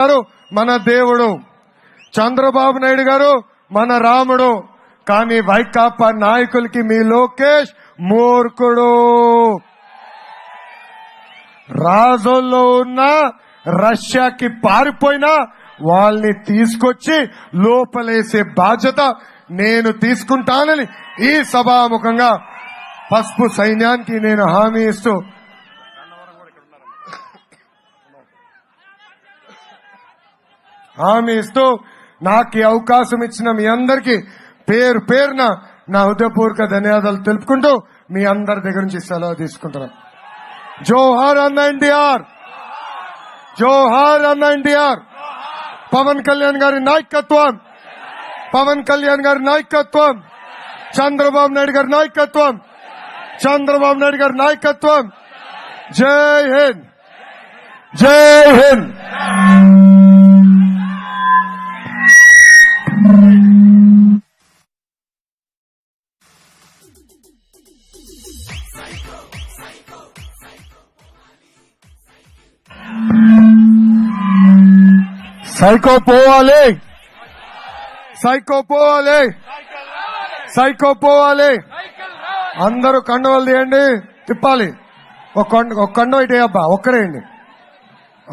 గారు మన దేవుడు. చంద్రబాబు నాయుడు గారు మన రాముడు. కానీ వైకాపా నాయకులకి మీ లోకేష్ మూర్ఖుడు. రాజుల్లో ఉన్న రష్యాకి పారిపోయినా వాళ్ళని తీసుకొచ్చి లోపలేసే బాధ్యత నేను తీసుకుంటానని ఈ సభాముఖంగా పసుపు సైన్యానికి నేను హామీ ఇస్తూ హామీ ఇస్తూ నాకు ఈ అవకాశం ఇచ్చిన మీ అందరికీ పేరు పేరున నా హృదయపూర్వక ధన్యవాదాలు తెలుపుకుంటూ మీ అందరి దగ్గర నుంచి సెలవు తీసుకుంటున్నాను. జోహార్ అన్న ఎన్టీఆర్! జోహార్ అన్న ఎన్టీఆర్! పవన్ కళ్యాణ్ గారి నాయకత్వం! పవన్ కళ్యాణ్ గారి నాయకత్వం! చంద్రబాబు నాయుడు గారి నాయకత్వం! చంద్రబాబు నాయుడు గారి నాయకత్వం! జై హింద్! జై హింద్! సైకో పోవాలి సైకో పోవాలి సైకో పోవాలి అందరూ కండవలు తీయండి తిప్పాలి. ఒక కండ ఒక ఒక్కడేయండి ఒక్కరేయండి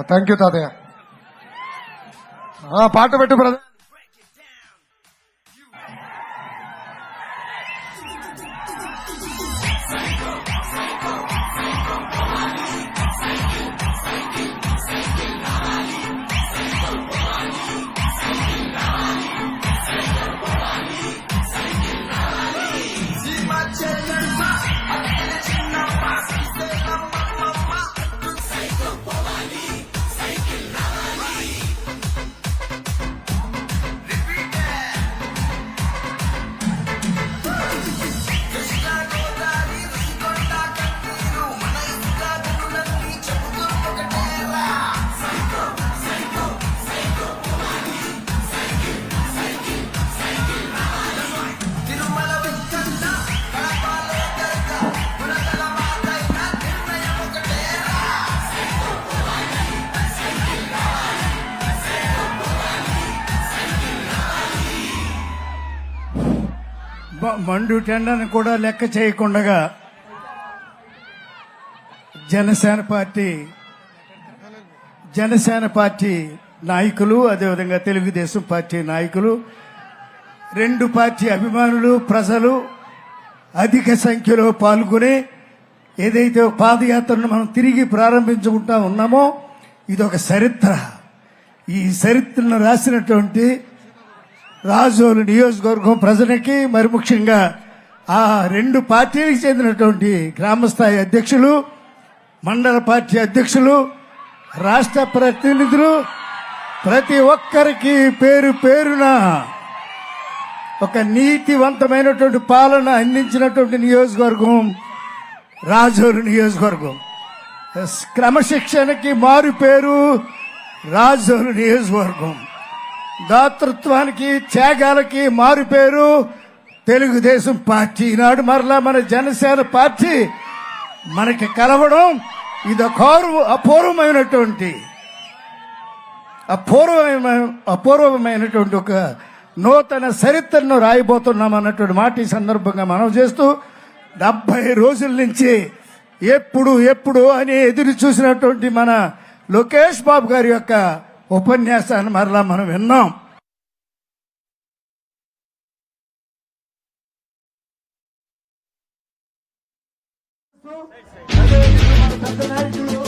థ్యాంక్ యూ తాతయ్య. పాట పెట్టు బ్రదర్ Psycho, psycho, టెండను కూడా లెక్క చేయకుండా జనసేన పార్టీ జనసేన పార్టీ నాయకులు అదేవిధంగా తెలుగుదేశం పార్టీ నాయకులు రెండు పార్టీ అభిమానులు ప్రజలు అధిక సంఖ్యలో పాల్గొని ఏదైతే పాదయాత్రను మనం తిరిగి ప్రారంభించుకుంటా ఉన్నామో ఇది ఒక చరిత్ర. ఈ చరిత్రను రాసినటువంటి రాజోలు నియోజకవర్గం ప్రజలకి మరి ముఖ్యంగా ఆ రెండు పార్టీలకు చెందినటువంటి గ్రామస్థాయి అధ్యక్షులు మండల పార్టీ అధ్యక్షులు రాష్ట్ర ప్రతినిధులు ప్రతి ఒక్కరికి పేరు పేరున ఒక నీతివంతమైనటువంటి పాలన అందించినటువంటి నియోజకవర్గం రాజోలు నియోజకవర్గం. క్రమశిక్షణకి మారు పేరు రాజోలు నియోజకవర్గం. దాతృత్వానికి త్యాగాలకి మారు పేరు తెలుగుదేశం పార్టీ. ఈనాడు మరలా మన జనసేన పార్టీ మనకి కలవడం ఇది అపూర్వ అపూర్వమైనటువంటి అపూర్వమైన అపూర్వమైనటువంటి ఒక నూతన చరిత్రను రాయబోతున్నాం అన్నటువంటి మాట ఈ సందర్భంగా మనం చేస్తూ డెబ్బై రోజుల నుంచి ఎప్పుడు ఎప్పుడు అని ఎదురు చూసినటువంటి మన లోకేష్ బాబు గారి యొక్క ఉపన్యాసాన్ని మరలా మనం విన్నాం మన స్ఫూర్తి ప్రదాత